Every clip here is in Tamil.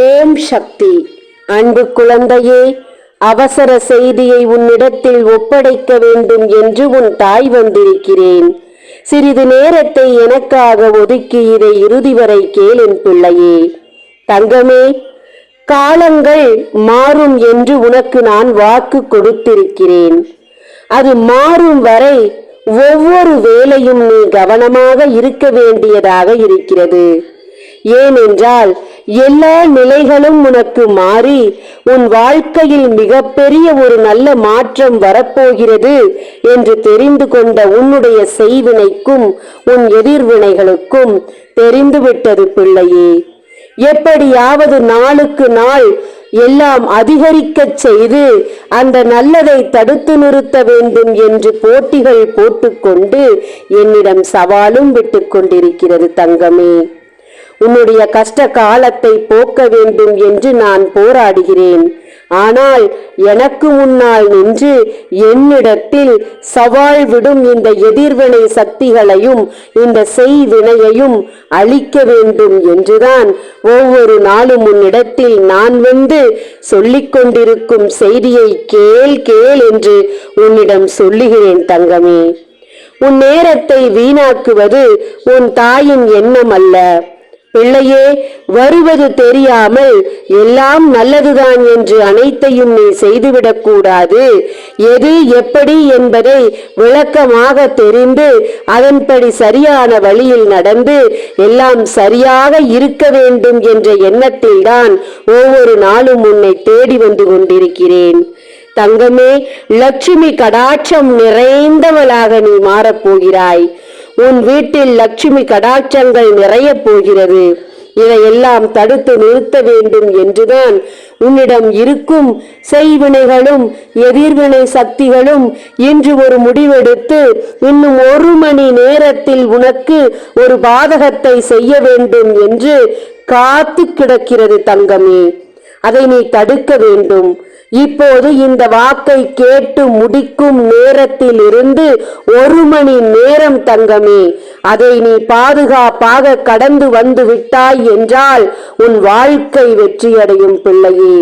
ஓம் சக்தி. அன்பு குழந்தையே அவசர செய்தியை உன்னிடத்தில் ஒப்படைக்க வேண்டும் என்று உன் தாய் வந்திருக்கிறேன். சிறிது நேரத்தை எனக்காக ஒதுக்கி இதை இறுதி வரை கேளின் பிள்ளையே. தங்கமே காலங்கள் மாறும் என்று உனக்கு நான் வாக்கு கொடுத்திருக்கிறேன். அது மாறும் வரை ஒவ்வொரு வேலையும் நீ கவனமாக இருக்க வேண்டியதாக இருக்கிறது. ஏனென்றால் எல்லா நிலைகளும் உனக்கு மாறி உன் வாழ்க்கையில் மிகப்பெரிய ஒரு நல்ல மாற்றம் வரப்போகிறது என்று தெரிந்து கொண்ட உன்னுடைய செய்வினைக்கும் உன் எதிர்வினைகளுக்கும் தெரிந்துவிட்டது பிள்ளையே. எப்படியாவது நாளுக்கு நாள் எல்லாம் அதிகரிக்கச் செய்து அந்த நல்லதை தடுத்து நிறுத்த வேண்டும் என்று போட்டிகள் போட்டுக்கொண்டு என்னிடம் சவாலும் விட்டு கொண்டிருக்கிறது தங்கமே. உன்னுடைய கஷ்ட காலத்தை போக்க வேண்டும் என்று நான் போராடுகிறேன். ஆனால் எனக்கு முன்னால் நின்று என்னிடத்தில் சவால் விடும் இந்த எதிர்வினை சக்திகளையும் இந்த செய்வினையையும் அழிக்க வேண்டும் என்றுதான் ஒவ்வொரு நாளும் உன்னிடத்தில் நான் வந்து சொல்லிக் கொண்டிருக்கும் செய்தியை கேள் கேள் என்று உன்னிடம் சொல்லுகிறேன் தங்கமே. உன் நேரத்தை வீணாக்குவது உன் தாயின் எண்ணம் அல்ல. பிள்ளையே வருவது தெரியாமல் எல்லாம் நல்லதுதான் என்று அனைத்தையும் நீ செய்துவிடக் கூடாது. எது எப்படி என்பதை விளக்கமாக தெரிந்து அதன்படி சரியான வழியில் நடந்து எல்லாம் சரியாக இருக்க வேண்டும் என்ற எண்ணத்தில்தான் ஒவ்வொரு நாளும் உன்னை தேடி வந்து கொண்டிருக்கிறேன். தங்கமே லட்சுமி கடாட்சம் நிறைந்தவளாக நீ மாறப்போகிறாய். உன் வீட்டில் லட்சுமி கடாட்சங்கள் நிறைய போகிறது. இதையெல்லாம் தடுத்து நிறுத்த வேண்டும் என்றுதான் உன்னிடம் இருக்கும் செய்வினைகளும் எதிர்வினை சக்திகளும் இன்று ஒரு முடிவெடுத்து இன்னும் ஒரு மணி நேரத்தில் உனக்கு ஒரு பாதகத்தை செய்ய வேண்டும் என்று காத்து கிடக்கிறது தங்கமே. அதை நீ தடுக்க வேண்டும். இப்போது இந்த வாக்கை கேட்டு முடிக்கும் நேரத்தில் இருந்து ஒரு மணி நேரம் தங்கமே. அதை நீ பாதுகாப்பாக கடந்து வந்து விட்டாய் என்றால் உன் வாழ்க்கை வெற்றியடையும் பிள்ளையே.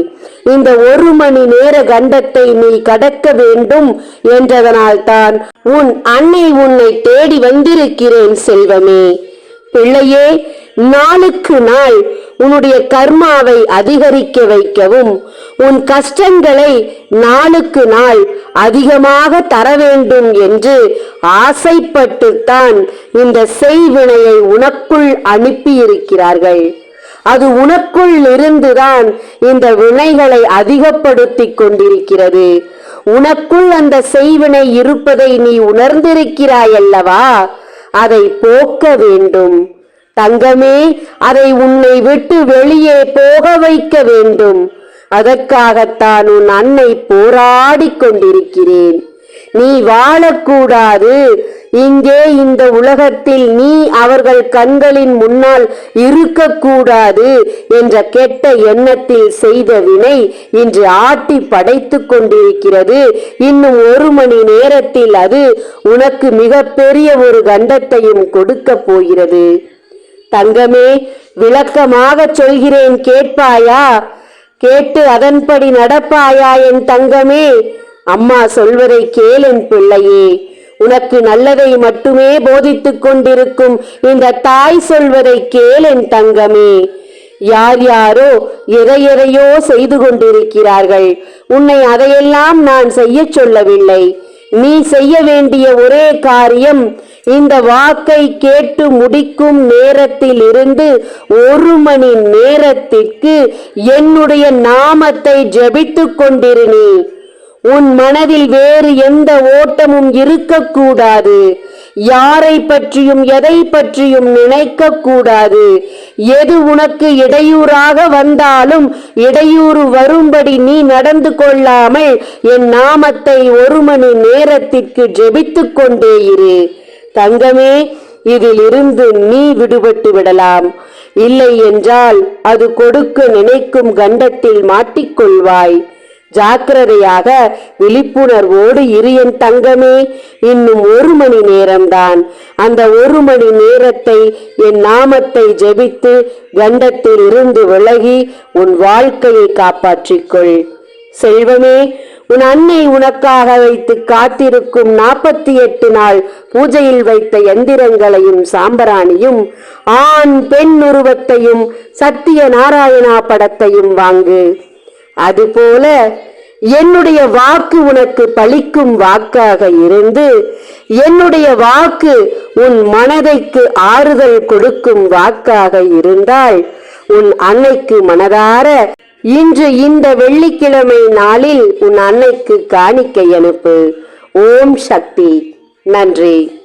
இந்த ஒரு மணி நேர கண்டத்தை நீ கடக்க வேண்டும் என்றதனால் தான் உன் அன்னை உன்னை தேடி வந்திருக்கிறேன் செல்வமே. பிள்ளையே நாளுக்கு நாள் உன்னுடைய கர்மாவை அதிகரிக்க வைக்கவும். உன் கஷ்டங்களை நாளுக்கு நாள் அதிகமாக தர வேண்டும் என்று ஆசைப்பட்டுத்தான் இந்த செய்வினையை உனக்குள் அனுப்பியிருக்கிறார்கள். அது உனக்குள் இருந்துதான் இந்த வினைகளை அதிகப்படுத்திக் கொண்டிருக்கிறது. உனக்குள் அந்த செய்வினை இருப்பதை நீ உணர்ந்திருக்கிறாய் அல்லவா அதை போக்க வேண்டும். தங்கமே அதை உன்னை விட்டு வெளியே போக வைக்க வேண்டும். அதற்காகத்தான் உன் அன்னை போராடி கொண்டிருக்கிறேன். நீ வாழக்கூடாது. இங்கே இந்த உலகத்தில் நீ அவர்கள் கண்களின் முன்னால் இருக்கக்கூடாது என்ற கெட்ட எண்ணத்தில் செய்த வினை இன்று ஆட்டி படைத்து கொண்டிருக்கிறது. இன்னும் ஒரு மணி நேரத்தில் அது உனக்கு மிகப்பெரிய ஒரு கண்டத்தையும் கொடுக்க போகிறது. தங்கமே விளக்கமாக சொல்கிறேன் கேட்பாயா? கேட்டு அதன்படி நடப்பாயா என் தங்கமே? அம்மா சொல்வதை என் பிள்ளையே. உனக்கு நல்லதை மட்டுமே போதித்துக் கொண்டிருக்கும் இந்த தாய் சொல்வதை கேள் என் தங்கமே. யார் யாரோ எதை எதையோ செய்து கொண்டிருக்கிறார்கள். உன்னை அதையெல்லாம் நான் செய்ய சொல்லவில்லை. நீ செய்ய வேண்டிய ஒரே காரியம் இந்த வாக்கை கேட்டு முடிக்கும் நேரத்தில் இருந்து ஒரு மணி நேரத்திற்கு என்னுடைய நாமத்தை ஜெபித்துக் கொண்டிரு உன் மனதில் வேறு எந்த ஓட்டமும் இருக்கக்கூடாது. யாரை பற்றியும் எதை பற்றியும் நினைக்க கூடாது எது உனக்கு இடையூறாக வந்தாலும் இடையூறு வரும்படி நீ நடந்து கொள்ளாமல் என் நாமத்தை ஒரு மணி நேரத்திற்கு ஜெபித்துக் கொண்டே இரு. தங்கமே இதிலிருந்து நீ விடுபட்டு விடலாம். இல்லை என்றால் அது கொடுக்க நினைக்கும் கண்டத்தில் மாட்டிக்கொள்வாய். ஜாக்கிரதையாக விழிப்புணர்வோடு இரு என் தங்கமே இன்னும் ஒரு மணி நேரம்தான். அந்த ஒரு மணி நேரத்தை என் நாமத்தை ஜெபித்து கண்டத்தில் இருந்து விலகி உன் வாழ்க்கையை காப்பாற்றிக்கொள். செல்வமே உன் அன்னை உனக்காக வைத்து காத்திருக்கும் நாற்பத்தி எட்டு நாள் பூஜையில் வைத்த எந்திரங்களையும் சாம்பராணியும் ஆண் பெண் உருவத்தையும் சத்திய நாராயணா படத்தையும் வாங்கு. அதுபோல என்னுடைய வாக்கு உனக்கு பலிக்கும் வாக்காக இருந்து என்னுடைய வாக்கு உன் மனதைக்கு ஆறுதல் கொடுக்கும் வாக்காக இருந்தால் உன் அன்னைக்கு மனதார இன்று இந்த வெள்ளிக்கிழமை நாளில் உன் அன்னைக்கு காணிக்கை அனுப்பு. ஓம் சக்தி. நன்றி.